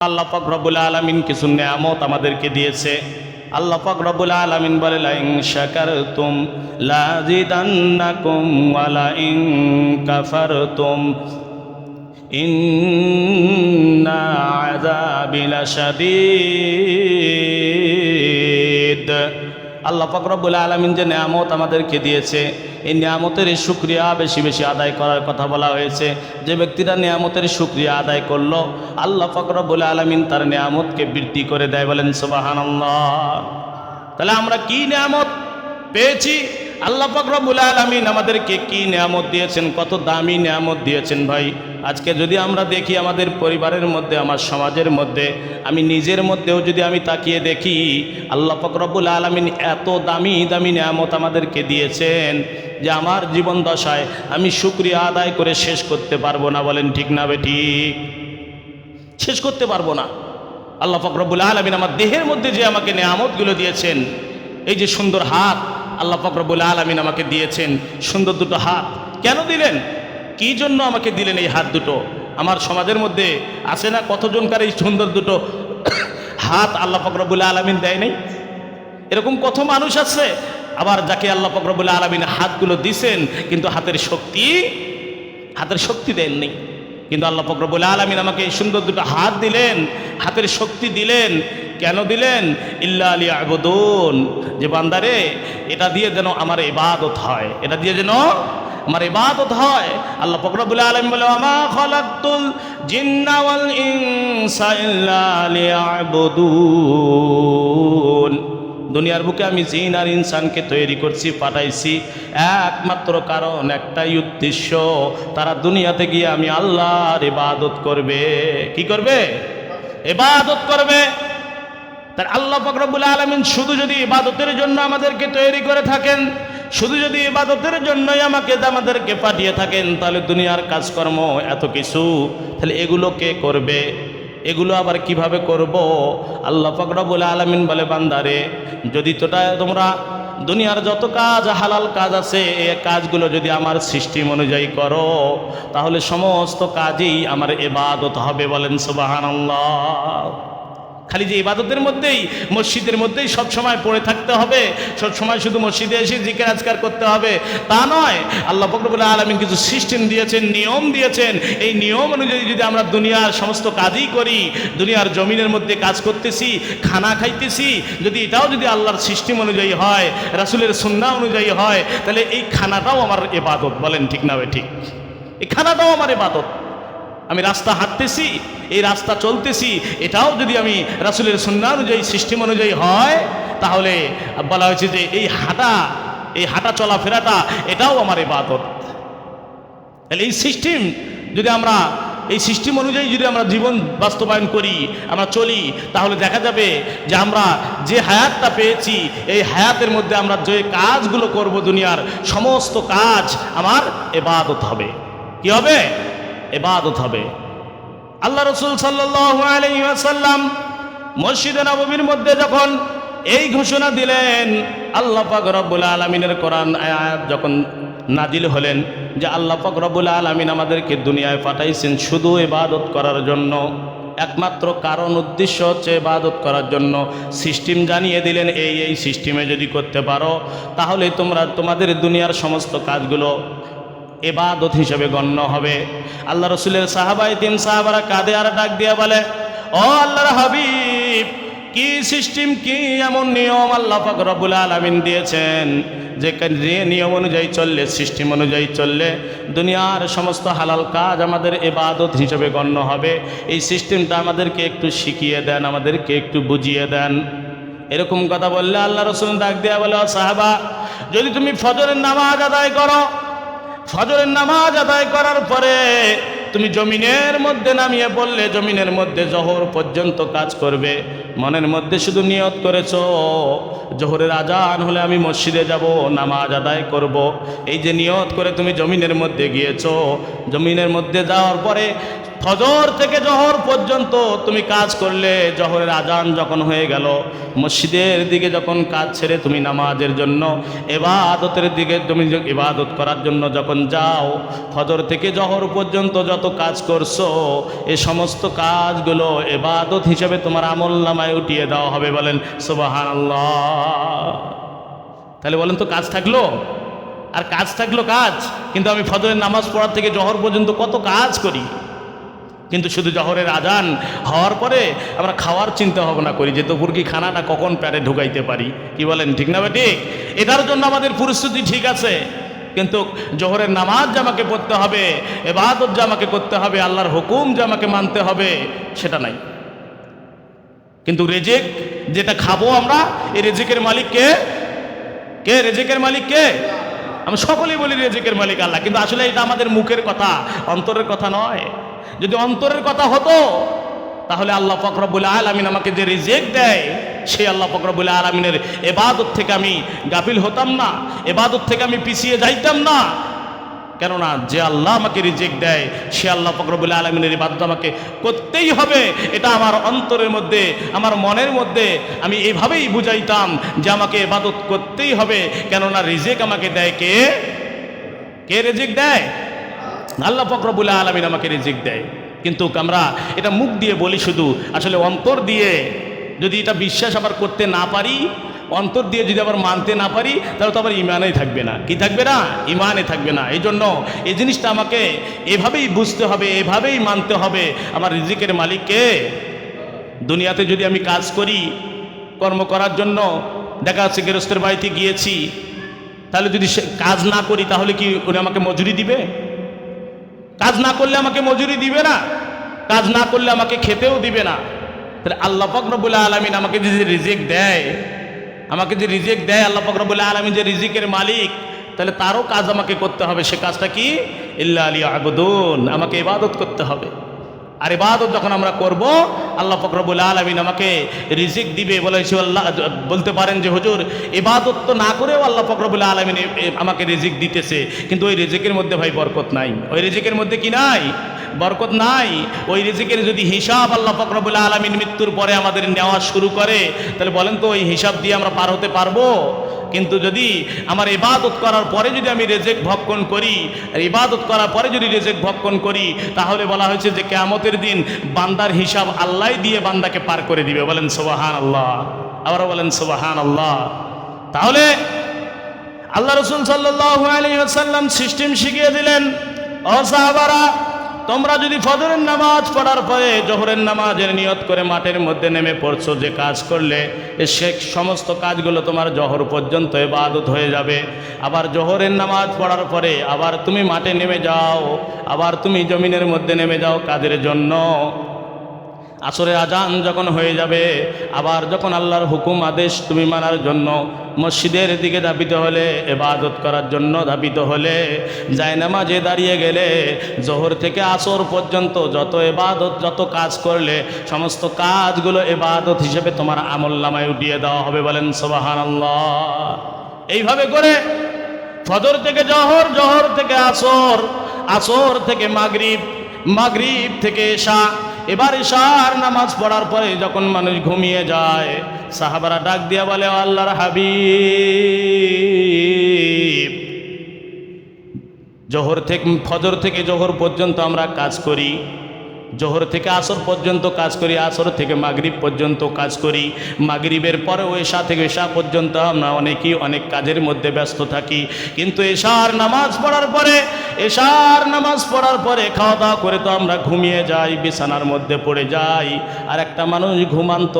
আল্লাহ পাক রব্বুল আলামিন কিছু নিয়ামত আমাদেরকে দিয়েছে। আল্লাহ পাক রব্বুল আলামিন বলে লা ইন শাকারতুম লা জিদান্নাকুম ওয়া লা ইন কাফারতুম। ইন্না আযাবি লাশাদীদ আল্লাহ ফকরবুল আলমিন যে নিয়ামত আমাদেরকে দিয়েছে, এই নিয়ামতের সুক্রিয়া বেশি বেশি আদায় করার কথা বলা হয়েছে। যে ব্যক্তিরা নিয়ামতের সুক্রিয়া আদায় করল, আল্লাহ ফকরবুল আলামিন তার নিয়ামতকে বৃদ্ধি করে দেয় বলেন সুবাহান তাহলে আমরা কি নিয়ামত পেয়েছি? আল্লাহ পাক রব্বুল আলামিন আমাদেরকে কি নিয়ামত দিয়েছেন, কত দামি নিয়ামত দিয়েছেন ভাই? আজকে যদি আমরা দেখি আমাদের পরিবারের মধ্যে, আমার সমাজের মধ্যে, আমি নিজের মধ্যেও যদি আমি তাকিয়ে দেখি, আল্লাহ পাক রব্বুল আলামিন এত দামি দামি নিয়ামত আমাদেরকে দিয়েছেন যে আমার জীবন দশায় আমি শুক্রিয়া আদায় করে শেষ করতে পারব না, বলেন ঠিক না বেঠিক শেষ করতে পারব না। আল্লাহ ফকরবুল আলমিন আমার দেহের মধ্যে যে আমাকে নেয়ামতগুলো দিয়েছেন এই যে সুন্দর হাত আল্লাহ ফকরবুল আলমিন আমাকে দিয়েছেন, সুন্দর দুটো হাত। কেন দিলেন? কি জন্য আমাকে দিলেন এই হাত দুটো? আমার সমাজের মধ্যে আছে না কতজনকার এই সুন্দর দুটো হাত আল্লাহ ফকরবুল আলমিন দেয় নাই? এরকম কত মানুষ আছে, আবার যাকে আল্লাহ ফকরবুল আলমিন হাতগুলো দিছেন, কিন্তু হাতের শক্তি হাতের শক্তি দেন দেননি কিন্তু আল্লাহ ফকরবুল আলমিন আমাকে এই সুন্দর দুটো হাত দিলেন, হাতের শক্তি দিলেন কেন দিলেন? ইল্লা আলী আবদুন যে বান্দারে, এটা দিয়ে যেন আমার ইবাদত হয়। এটা দিয়ে যেন আমার ইবাদত হয়। আল্লাহ ফকরবুল আলম বলে আমা খলাকুল জিন্না ওয়াল ইনসা ইল্লা লিয়াবুদুন। দুনিয়ার বুকে আমি জিন আর ইনসানকে তৈরি করছি, পাঠাইছি। একমাত্র কারণ, একটাই উদ্দেশ্য, তারা দুনিয়াতে গিয়ে আমি আল্লাহর ইবাদত করবে। কি করবে? ইবাদত করবে। তার আল্লাহ ফকরবুল আলমিন শুধু যদি ইবাদতের জন্য আমাদেরকে তৈরি করে থাকেন, শুধু যদি ইবাদতের জন্যই আমাকে আমাদেরকে পাঠিয়ে থাকেন, তাহলে দুনিয়ার কাজকর্ম এত কিছু, তাহলে এগুলো কে করবে? এগুলো আবার কীভাবে করব? আল্লাহ ফকরবুল আলমিন বলে, বান্দারে, যদি তোটা তোমরা দুনিয়ার যত কাজ, হালাল কাজ আছে, এ কাজগুলো যদি আমার সিস্টেম অনুযায়ী করো, তাহলে সমস্ত কাজেই আমার এবাদত হবে বলেন সুবাহান খালি যে ইবাদতের মধ্যেই, মসজিদের মধ্যেই সব সময় পড়ে থাকতে হবে, সব সময় শুধু মসজিদে এসে জিকের আজকার করতে হবে। তা নয়, আল্লাহ ফকরবুল্লাহ আলমিন কিছু সিস্টেম দিয়েছেন, নিয়ম দিয়েছেন। এই নিয়ম অনুযায়ী যদি আমরা দুনিয়ার সমস্ত কাজই করি, দুনিয়ার জমিনের মধ্যে কাজ করতেছি, খানা খাইতেছি, যদি এটাও যদি আল্লাহর সিস্টেম অনুযায়ী হয়, রাসুলের সন্না অনুযায়ী হয়, তাহলে এই খানাটাও আমার এবাদত বলেন ঠিক না ঠিক? এই খানাটাও আমার এবাদত আমি রাস্তা হাঁটতেছি, এই রাস্তা চলতেছি, এটাও যদি আমি রাসুলের সন্না অনুযায়ী, সিস্টেম অনুযায়ী হয়, তাহলে বলা হয়েছে যে এই হাঁটা এই হাঁটা চলাফেরাটা, এটাও আমার ইবাদত। তাহলে এই সিস্টেম যদি আমরা, এই সিস্টেম অনুযায়ী যদি আমরা জীবন বাস্তবায়ন করি, আমরা চলি, তাহলে দেখা যাবে যে আমরা যে হায়াতটা পেয়েছি, এই হায়াতের মধ্যে আমরা যে কাজগুলো করব দুনিয়ার, সমস্ত কাজ আমার এবাদত হবে। কি হবে? এবাদত হবে। আল্লাহ রসুল সাল্লাম মসজিদে নবমীর মধ্যে যখন এই ঘোষণা দিলেন, আল্লাহ পাক রব্বুল আলমিনের কোরআন আয়াত যখন নাজিল হলেন যে আল্লাহ পাক রব্বুল আলমিন আমাদেরকে দুনিয়ায় পাঠাইছেন শুধু এবাদত করার জন্য, একমাত্র কারণ উদ্দেশ্য হচ্ছে ইবাদত করার জন্য। সিস্টেম জানিয়ে দিলেন, এই এই সিস্টেমে যদি করতে পারো, তাহলে তোমরা, তোমাদের দুনিয়ার সমস্ত কাজগুলো এবাদত হিসেবে গণ্য হবে। আল্লাহ রসুলের সাহাবাই তিন সাহাবারা কাঁদে আর ডাক দিয়ে বলে, ও আল্লাহর হাবিব, কি সিস্টেম, কি এমন নিয়ম আল্লাহ পাক রব্বুল আলামিন দিয়েছেন? যে নিয়ম অনুযায়ী চললে, সিস্টেম অনুযায়ী চললে দুনিয়ার সমস্ত হালাল কাজ আমাদের এবাদত হিসেবে গণ্য হবে। এই সিস্টেমটা আমাদেরকে একটু শিখিয়ে দেন, আমাদেরকে একটু বুঝিয়ে দেন। এরকম কথা বললে আল্লাহ রসুল ডাক দেওয়া বলে, "ও সাহাবা, যদি তুমি ফজরের নামাজ আদায় করো ফজরের নামাজ আদায় করার পরে তুমি জমিনের মধ্যে নামিয়ে বললে জমিনের মধ্যে জহর পর্যন্ত কাজ করবে মনের মধ্যে শুধু নিয়ত করেছ, জহরের আজান হলে আমি মসজিদে যাব, নামাজ আদায় করব। এই যে নিয়ত করে তুমি জমিনের মধ্যে গিয়েছ, জমিনের মধ্যে যাওয়ার পরে ফজর থেকে জহর পর্যন্ত তুমি কাজ করলে জহরের আজান যখন হয়ে গেল, মসজিদের দিকে যখন কাজ ছেড়ে তুমি নামাজের জন্য এবাদতের দিকে তুমি ইবাদত করার জন্য যখন যাও, ফজর থেকে জহর পর্যন্ত যত কাজ করছ, এ সমস্ত কাজগুলো এবাদত হিসেবে তোমার আমল নামায় উঠিয়ে দেওয়া হবে বলেন সুবাহান তাহলে বলেন তো কাজ থাকল? আর কাজ থাকল কাজ, কিন্তু আমি ফজরের নামাজ পড়ার থেকে জহর পর্যন্ত কত কাজ করি? কিন্তু শুধু জহরের আজান হওয়ার পরে আমরা খাওয়ার চিন্তা ভাবনা করি যে দুপুর কি খানাটা কখন প্যারে ঢুকাইতে পারি? কি বলেন, ঠিক না বা ঠিক। এটার জন্য আমাদের পরিস্থিতি ঠিক আছে। কিন্তু জোহরের নামাজ যে আমাকে পড়তে হবে, এবাদত যে আমাকে করতে হবে, আল্লাহর হুকুম যে আমাকে মানতে হবে, সেটা নাই। কিন্তু রেজেক যেটা খাব আমরা, এই রেজেকের মালিক কে? কে রেজেকের মালিক কে? আমরা সকলেই বলি রেজেকের মালিক আল্লাহ। কিন্তু আসলে এটা আমাদের মুখের কথা, অন্তরের কথা নয়। যদি অন্তরের কথা হতো, তাহলে আল্লাহ ফকরবুল আলমিন আমাকে যে রিজেক দেয়, সেই আল্লাহ ফকরবুল আলমিনের এবাদত থেকে আমি গাফিল হতাম না, এবাদত থেকে আমি পিছিয়ে যাইতাম না। কেননা যে আল্লাহ আমাকে রিজেক্ট দেয়, সে আল্লাহ ফকরবুল আলমিনের ইবাদত আমাকে করতেই হবে। এটা আমার অন্তরের মধ্যে, আমার মনের মধ্যে আমি এভাবেই বুঝাইতাম যে আমাকে এবাদত করতেই হবে। কেননা রিজেক আমাকে দেয় কে? কে রেজেক দেয়? আল্লাহ ফকরবুল আলমিন আমাকে রিজিক দেয়। কিন্তু আমরা এটা মুখ দিয়ে বলি শুধু, আসলে অন্তর দিয়ে যদি এটা বিশ্বাস আবার করতে না পারি, অন্তর দিয়ে যদি আবার মানতে না পারি, তাহলে তো আবার ইমানেই থাকবে না। কি থাকবে না? ইমানে থাকবে না। এই জন্য এই জিনিসটা আমাকে এভাবেই বুঝতে হবে, এভাবেই মানতে হবে। আমার রিজিকের মালিককে দুনিয়াতে যদি আমি কাজ করি, কর্ম করার জন্য, দেখা যাচ্ছে গেরস্তের বাড়িতে গিয়েছি, তাহলে যদি কাজ না করি, তাহলে কি উনি আমাকে মজুরি দিবে? কাজ না করলে আমাকে মজুরি দিবে না, কাজ না করলে আমাকে খেতেও দিবে না। তাহলে আল্লাহ ফকরবুল আলমিন আমাকে যে রিজেক্ট দেয়, আমাকে যে রিজেক্ট দেয়, আল্লাহ ফকরবুল্লাহ আলমিন যে রিজিকের মালিক, তাহলে তারও কাজ আমাকে করতে হবে। সে কাজটা কি? ইল্লা আলী আগুদুন আমাকে ইবাদত করতে হবে। আর ইবাদত যখন আমরা করব, আল্লাহ ফকরবুল আলমিন আমাকে রিজিক দিবে বলে সে আল্লাহ, বলতে পারেন যে, হুজুর, ইবাদত তো না করেও আল্লাহ ফকরবুল আলমিন আমাকে রিজিক দিতেছে। কিন্তু ওই রিজিকের মধ্যে ভাই বরকত নাই। ওই রিজিকের মধ্যে কি নাই? বরকত নাই। ওই রিজিকের যদি হিসাব আল্লাহ ফকরবুল আলমিন মৃত্যুর পরে আমাদের নেওয়া শুরু করে, তাহলে বলেন তো ওই হিসাব দিয়ে আমরা পার হতে পারব? কিন্তু যদি আমার ইবাদত করার পরে যদি আমি রেজেক ভক্ষণ করি ইবাদত করার পরে যদি রেজেক ভক্ষণ করি, তাহলে বলা হয়েছে যে কেয়ামতের দিন বান্দার হিসাব আল্লাহ দিয়ে বান্দাকে পার করে দিবে। বলেন সোবাহান আল্লাহ আবারও বলেন সোবাহান আল্লাহ তাহলে আল্লাহ রসুল সাল্লাহ আলী সাল্লাম সিস্টেম শিখিয়ে দিলেন, ও সাহাবারা তোমরা যদি ফজরের নামাজ পড়ার পরে জোহরের নামাজের নিয়ত করে মাঠের মধ্যে নেমে পড়ছো, যে কাজ করলে সে সমস্ত কাজগুলো তোমার জহর পর্যন্ত এবাদত হয়ে যাবে। আবার জোহরের নামাজ পড়ার পরে আবার তুমি মাঠে নেমে যাও, আবার তুমি জমিনের মধ্যে নেমে যাও কাজের জন্য। আসরের আজান যখন হয়ে যাবে, আবার যখন আল্লাহর হুকুম আদেশ তুমি মানার জন্য মসজিদের দিকে ধাবিত হলে এবাদত করার জন্য ধাবিত হলে, জায়নামাজে দাঁড়িয়ে গেলে, জোহর থেকে আসর পর্যন্ত যত এবাদত যত কাজ করলে, সমস্ত কাজগুলো এবাদত হিসেবে তোমার আমল নামায় উঠিয়ে দেওয়া হবে বলেন সোবাহান এইভাবে করে ফজর থেকে জহর জহর থেকে আসর আসর থেকে মাগরিব মাগরিব থেকে এশা এবার ইশার নামাজ পড়ার পরে যখন মানুষ ঘুমিয়ে যায়, সাহাবারা ডাক দিয়া বলে আল্লাহর হাবিব, জহর থেকে, ফজর থেকে জহর পর্যন্ত আমরা কাজ করি। জোহর থেকে আসর পর্যন্ত কাজ করি, আসর থেকে মাগরিব পর্যন্ত কাজ করি। মাগরিবের পরেও এশা থেকে এশা পর্যন্ত আমরা অনেকেই অনেক কাজের মধ্যে ব্যস্ত থাকি। কিন্তু এশার নামাজ পড়ার পরে, এশার নামাজ পড়ার পরে খাওয়া দাওয়া করে তো আমরা ঘুমিয়ে যাই, বিছানার মধ্যে পড়ে যাই। আর একটা মানুষ ঘুমান্ত,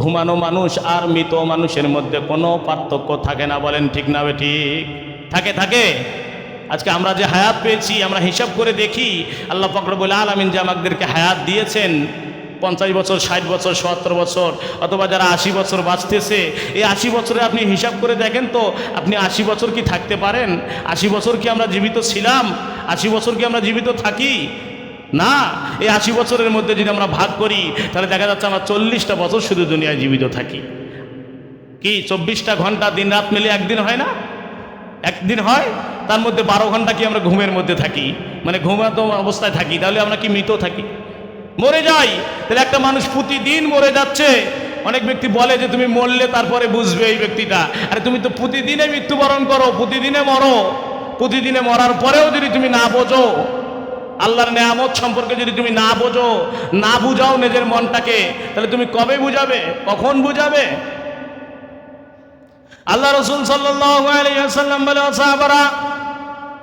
ঘুমানো মানুষ আর মৃত মানুষের মধ্যে কোনো পার্থক্য থাকে না, বলেন ঠিক না ঠিক? থাকে থাকে। আজকে আমরা যে হায়াত পেয়েছি, আমরা হিসাব করে দেখি, আল্লাহ ফকরবুল আলমিন যে আমাদেরকে হায়াত দিয়েছেন, পঞ্চাশ বছর, ষাট বছর, সত্তর বছর, অথবা যারা আশি বছর বাঁচতেছে, এই আশি বছরে আপনি হিসাব করে দেখেন তো, আপনি আশি বছর কি থাকতে পারেন? আশি বছর কি আমরা জীবিত ছিলাম? আশি বছর কি আমরা জীবিত থাকি? না, এই আশি বছরের মধ্যে যদি আমরা ভাগ করি, তাহলে দেখা যাচ্ছে আমরা চল্লিশটা বছর শুধু দুনিয়ায় জীবিত থাকি। কি, চব্বিশটা ঘণ্টা দিন রাত মিলে একদিন হয় না? একদিন হয়? তার মধ্যে বারো ঘণ্টা কি আমরা ঘুমের মধ্যে থাকি? মানে ঘুমাতো অবস্থায় থাকি, তাহলে আমরা কি মৃত থাকি? মরে যাই। তাহলে একটা মানুষ প্রতিদিন মরে যাচ্ছে। অনেক ব্যক্তি বলে যে তুমি মরলে তারপরে বুঝবে এই ব্যক্তিটা। আরে তুমি তো প্রতিদিনে মৃত্যুবরণ করো, প্রতিদিনে মরো। প্রতিদিনে মরার পরেও যদি তুমি না বোঝো, আল্লাহর নেয়ামত সম্পর্কে যদি তুমি না বোঝো, না বুঝাও নিজের মনটাকে, তাহলে তুমি কবে বুঝাবে? কখন বুঝাবে? আল্লাহ রসুল সাল্লাম বলে সাহাবারা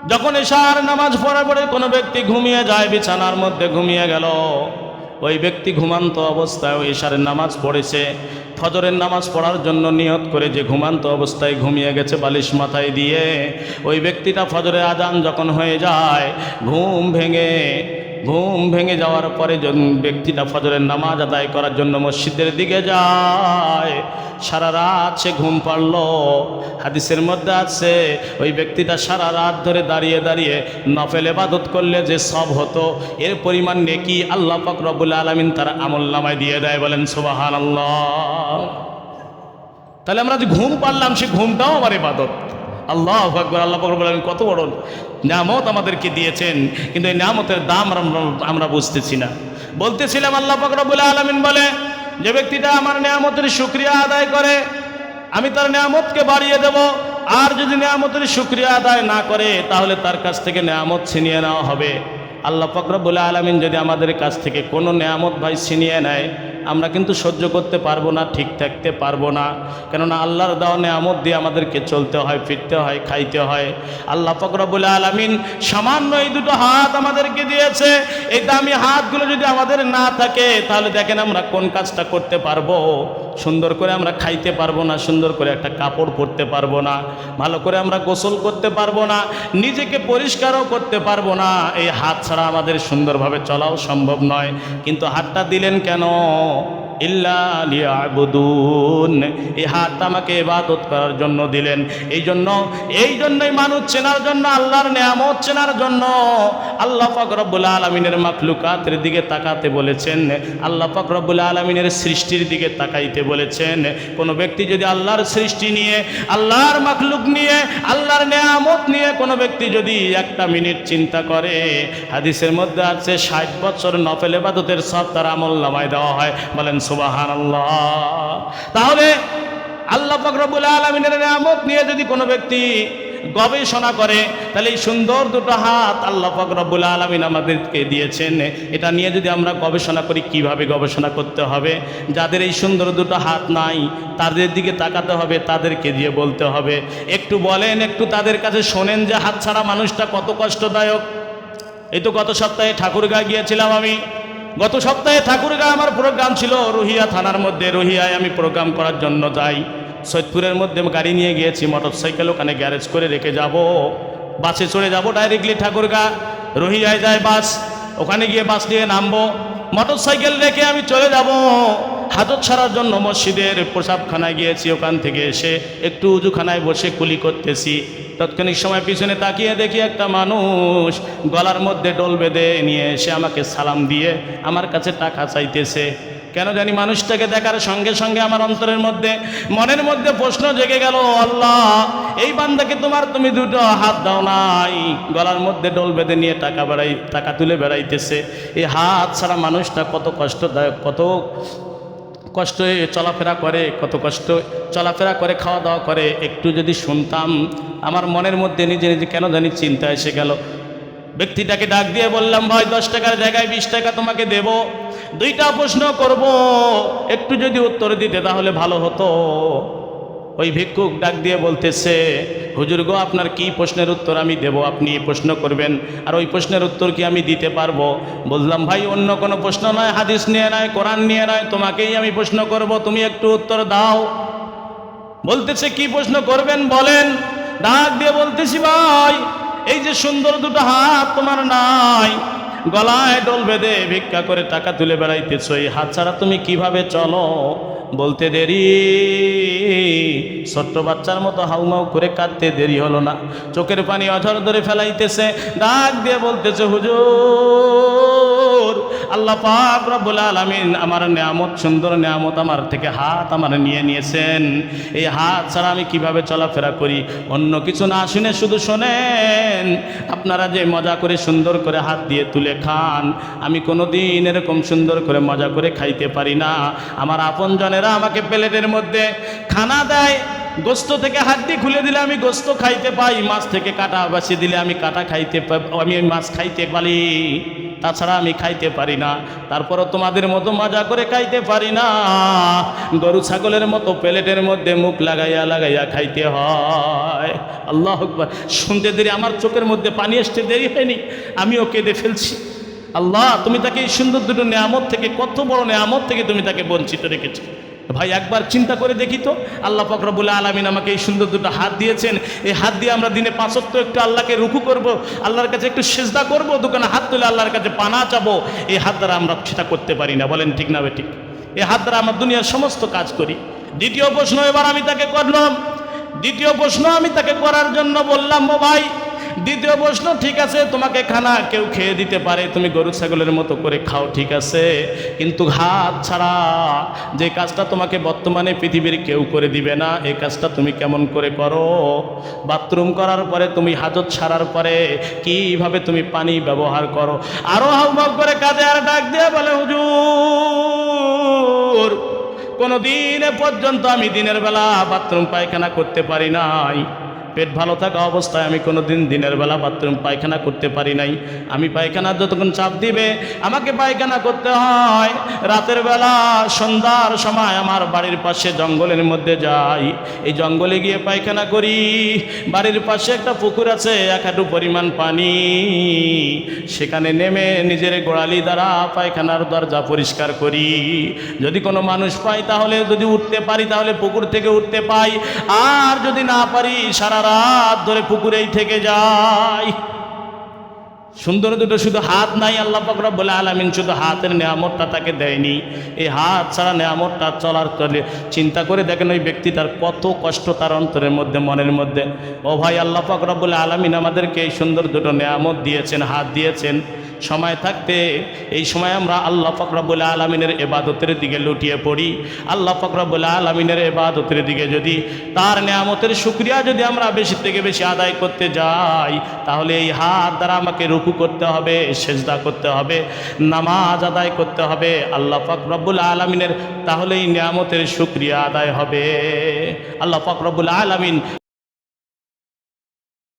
যখন এশার নামাজ পড়ার পরে কোনো ব্যক্তি ঘুমিয়ে যায়, বিছানার মধ্যে ঘুমিয়ে গেল। ওই ব্যক্তি ঘুমান্ত অবস্থায় ওই এশারের নামাজ পড়েছে। ফজরের নামাজ পড়ার জন্য নিয়ত করে যে ঘুমান্ত অবস্থায় ঘুমিয়ে গেছে বালিশ মাথায় দিয়ে, ওই ব্যক্তিটা ফজরের আজান যখন হয়ে যায়, ঘুম ভেঙে ঘুম ভেঙে যাওয়ার পরে ব্যক্তিটা ফজরের নামাজ আদায় করার জন্য মসজিদের দিকে যায়। সারা রাত সে ঘুম পারল হাদিসের মধ্যে আছে, ওই ব্যক্তিটা সারা রাত ধরে দাঁড়িয়ে দাঁড়িয়ে নফেল এবাদত করলে যে সব হতো, এর পরিমাণ নেকি আল্লাহ পাক রব্বুল আলমিন তার আমল নামায় দিয়ে দেয়, বলেন সুবাহান আল্লাহ তাহলে আমরা যে ঘুম পারলাম সে ঘুমটাও আমার ইবাদত। আল্লাহ আকবর, আল্লাহ পাক রব্বুল আলামিন কত বড় নামত আমাদেরকে দিয়েছেন, কিন্তু এই নিয়ামতের দাম আমরা- বুঝতেছি না। বলতেছিলাম আল্লাহ পাক রব্বুল আলমিন বলে, যে ব্যক্তিটা আমার নিয়ামতের শুক্রিয়া আদায় করে, আমি তার নিয়ামতকে বাড়িয়ে দেব, আর যদি নিয়ামতের শুক্রিয়া আদায় না করে, তাহলে তার কাছ থেকে নিয়ামত ছিনিয়ে নেওয়া হবে। আল্লাহ ফকরবুল আলমিন যদি আমাদের কাছ থেকে কোনো নিয়ামত ভাই ছিনিয়ে নেয় আমরা কিন্তু সহ্য করতে পারব না, ঠিক থাকতে পারব না। কেননা আল্লাহর দেওয়া নিয়ামত দিয়ে আমাদেরকে চলতে হয়, ফিরতে হয়, খাইতে হয়। আল্লাহ ফকরবুল আলমিন সামান্য এই দুটো হাত আমাদেরকে দিয়েছে। এই দামি হাতগুলো যদি আমাদের না থাকে, তাহলে দেখেন আমরা কোন কাজটা করতে পারব? সুন্দর করে আমরা খাইতে পারব না, সুন্দর করে একটা কাপড় পরতে পারব না, ভালো করে আমরা গোসল করতে পারব না, নিজেকে পরিষ্কারও করতে পারব না, এই হাত ছাড়া আমাদের সুন্দরভাবে চলাও সম্ভব নয়। কিন্তু হাতটা দিলেন কেন? ইল্লা এই হাতটা আমাকে ইবাদত করার জন্য দিলেন। এই জন্য এই জন্যই মানুষ চেনার জন্য, আল্লাহর নেয়ামত চেনার জন্য আল্লাহ পাক রব্বুল আলমিনের মাখলুকাতের দিকে তাকাতে বলেছেন, আল্লাহ পাক রব্বুল আলমিনের সৃষ্টির দিকে তাকাইতে বলেছেন। কোনো ব্যক্তি যদি আল্লাহর সৃষ্টি নিয়ে, আল্লাহর মাখলুক নিয়ে, আল্লাহর নেয়ামত নিয়ে কোনো ব্যক্তি যদি একটা মিনিট চিন্তা করে, হাদিসের মধ্যে আছে, ষাট বছর নফেল এবাদতের সব তার আমল নামায় দেওয়া হয়। বলেন তাহলে আল্লাহ ফকরবুল আলমিনের নিয়ামত নিয়ে যদি কোনো ব্যক্তি গবেষণা করে, তাহলে এই সুন্দর দুটো হাত আল্লাহ ফকরবুল আলমিন আমাদেরকে দিয়েছেন। এটা নিয়ে যদি আমরা গবেষণা করি, কীভাবে গবেষণা করতে হবে? যাদের এই সুন্দর দুটো হাত নাই, তাদের দিকে তাকাতে হবে, তাদেরকে দিয়ে বলতে হবে। একটু বলেন, একটু তাদের কাছে শোনেন যে হাত ছাড়া মানুষটা কত কষ্টদায়ক। এই তো গত সপ্তাহে ঠাকুরগাঁ গিয়েছিলাম আমি। গত সপ্তাহে ঠাকুরগাঁ আমার প্রোগ্রাম ছিল, রুহিয়া থানার মধ্যে। রুহিয়ায় আমি প্রোগ্রাম করার জন্য যাই। সৈয়দপুরের মধ্যে গাড়ি নিয়ে গিয়েছি মোটর সাইকেল ওখানে গ্যারেজ করে রেখে যাব। বাসে চড়ে যাব ডাইরেক্টলি ঠাকুরগাঁ। রুহিয়ায় যায় বাস, ওখানে গিয়ে বাস নিয়ে নামবো। মোটর সাইকেল রেখে আমি চলে যাব। হাজত ছাড়ার জন্য মসজিদের প্রসাবখানায় গিয়েছি, ওখান থেকে এসে একটু উজুখানায় বসে কুলি করতেছি। তৎক্ষণিক সময় পিছনে তাকিয়ে দেখি একটা মানুষ গলার মধ্যে ডোল বেঁধে নিয়ে এসে আমাকে সালাম দিয়ে আমার কাছে টাকা চাইতেছে। কেন জানি মানুষটাকে দেখার সঙ্গে সঙ্গে আমার অন্তরের মধ্যে, মনের মধ্যে প্রশ্ন জেগে গেল, আল্লাহ, এই বান্দাকে তোমার তুমি দুটো হাত দাও নাই। গলার মধ্যে ডোল বেঁধে নিয়ে টাকা বেড়াই, টাকা তুলে বেড়াইতেছে। এই হাত ছাড়া মানুষটা কত কষ্টদায়ক, কত কষ্টে চলাফেরা করে, কত কষ্ট চলাফেরা করে খাওয়া দাওয়া করে, একটু যদি শুনতাম, আমার মনের মধ্যে নিজে নিজে কেন জানি চিন্তা এসে গেল। ব্যক্তিটাকে ডাক দিয়ে বললাম, ভাই, দশ টাকার জায়গায় বিশ টাকা তোমাকে দেব, দুইটা প্রশ্ন করব, একটু যদি উত্তর দিতে তাহলে ভালো হতো। ওই ভিক্ষুক ডাক দিয়ে বলতেছে, হুজুর গো, আপনার কি প্রশ্নের উত্তর আমি দেব? আপনি প্রশ্ন করবেন। আর ওই প্রশ্নের উত্তর কি আমি দিতে পারব? বললাম, ভাই, অন্য কোনো প্রশ্ন নয়, হাদিস নিয়ে নয়, কোরআন নিয়ে নয়, তোমাকেই আমি প্রশ্ন করব, তুমি একটু উত্তর দাও। বলতেছে, কি প্রশ্ন করবেন বলেন? ডাক দিয়ে বলতেছি, ভাই, এই যে সুন্দর দুটো হাত তোমার নাই গলায় ডোল বেঁধে ভিক্ষা করে টাকা তুলে বেড়াইতেছ, এই হাত ছাড়া তুমি কীভাবে চলো? বলতে দেরি। ছোট্ট বাচ্চার মতো হাউমাউ করে কাঁদতে দেরি হলো না। চোখের পানি অঝর ধরে ফেলাইতেছে, ডাক দিয়ে বলতেছে, হুজুর, আল্লাহ পাক রব্বুল আলামিন আমার নিয়ামত, সুন্দর নিয়ামত আমার থেকে হাত আমার নিয়ে নিয়েছেন। এই হাত ছাড়া আমি কীভাবে চলাফেরা করি? অন্য কিছু না শুনে শুধু শোনেন, আপনারা যে মজা করে সুন্দর করে হাত দিয়ে তুলে খান। আমি কোনো দিন এরকম সুন্দর করে মজা করে খাইতে পারি না। আমার আপনজনেরা আমাকে প্লেটের মধ্যে খানা দেয়, গোস্ত থেকে হাড্ডি খুলে দিলে আমি গোস্ত খাইতে পাই, মাছ থেকে কাটা বাসিয়ে দিলে আমি কাটা খাইতে আমি মাছ খাইতে পারি। তাছাড়া আমি খাইতে পারি না, তারপরও তোমাদের মতো মজা করে খাইতে পারি না। গরু ছাগলের মতো প্লেটের মধ্যে মুখ লাগাইয়া লাগাইয়া খাইতে হয়। আল্লাহ শুনতে দেরি, আমার চোখের মধ্যে পানি আসতে দেরি হয়নি, আমিও কেঁদে ফেলছি। আল্লাহ, তুমি তাকে এই সুন্দর দুটো নেয়ামত থেকে, কত বড় নেয়ামত থেকে তুমি তাকে বঞ্চিত রেখেছো। ভাই, একবার চিন্তা করে দেখি তো। আল্লাহ ফকরবুল আলমিন আমাকে এই সুন্দর দুটো হাত দিয়েছেন। এই হাত দিয়ে আমরা দিনে পাঁচত্ব একটু আল্লাহকে রুকু করব, আল্লাহর কাছে একটু সেজদা করব, দোকানে হাত তুলে আল্লাহর কাছে পানা চাবো। এই হাত দ্বারা আমরা সেটা করতে পারি না। বলেন, ঠিক না ঠিক? এই হাত দ্বারা আমরা দুনিয়ার সমস্ত কাজ করি। দ্বিতীয় প্রশ্ন এবার আমি তাকে করলাম। দ্বিতীয় প্রশ্ন আমি তাকে করার জন্য বললাম, ও ভাই দ্বিতীয় প্রশ্ন, ঠিক আছে, তোমাকে খানা কেউ খেয়ে দিতে পারে, তুমি গরু ছাগলের মতো করে খাও, ঠিক আছে, কিন্তু হাত ছাড়া যে কাজটা তোমাকে বর্তমানে পৃথিবীর কেউ করে দিবে না এই কাজটা তুমি কেমন করে করো? বাথরুম করার পরে, তুমি হাজত ছাড়ার পরে কীভাবে তুমি পানি ব্যবহার করো? আরও হাউমাউ করে কাঁদে আর ডাক দিয়ে বলে, হুজুর কোনো দিন পর্যন্ত আমি দিনের বেলা বাথরুম পায়খানা করতে পারি নাই। পেট ভালো থাকা অবস্থায় আমি কোনো দিন দিনের বেলা বাথরুম পায়খানা করতে পারি নাই। আমি পায়খানা যতক্ষণ চাপ দিবে, আমাকে পায়খানা করতে হয়। রাতের বেলা, সন্ধ্যার সময় আমার বাড়ির পাশে জঙ্গলের মধ্যে যাই। এই জঙ্গলে গিয়ে পায়খানা করি। বাড়ির পাশে একটা পুকুর আছে, এক হাঁটু পরিমাণ পানি। সেখানে নেমে নিজের গোড়ালি দ্বারা পায়খানার দরজা পরিষ্কার করি। যদি কোনো মানুষ পাই তাহলে যদি উঠতে পারি, তাহলে পুকুর থেকে উঠতে পাই। আর যদি না পারি, সারা রাত ধরে পুকুরেই থেকে যায়। সুন্দর দুটো শুধু হাত নাই, আল্লাহ পাকরা বলে আলামিন শুধু হাতের নেয়ামতটা তাকে দেয়নি। এই হাত ছাড়া নেয়ামতটা চলার চলে চিন্তা করে দেখেন ওই ব্যক্তি তার কত কষ্ট তার অন্তরের মধ্যে, মনের মধ্যে। ও ভাই, আল্লাহ পাকরা বলে আলামিন আমাদেরকে এই সুন্দর দুটো নেয়ামত দিয়েছেন, হাত দিয়েছেন। সময় থাকতে এই সময় আমরা আল্লাহ ফকরাবুল আলমিনের এবাদতের দিকে লুটিয়ে পড়ি। আল্লাহ ফকরাবুল আলমিনের এবাদতের দিকে যদি তার নেয়ামতের শুক্রিয়া যদি আমরা বেশি থেকে বেশি আদায় করতে যাই, তাহলে এই হাত দ্বারা আমাকে রুকু করতে হবে, সেজদা করতে হবে, নামাজ আদায় করতে হবে। আল্লাহ ফকরাবুল আলমিনের তাহলে এই নিয়ামতের শুক্রিয়া আদায় হবে। আল্লাহ ফকরাবুল আলমিন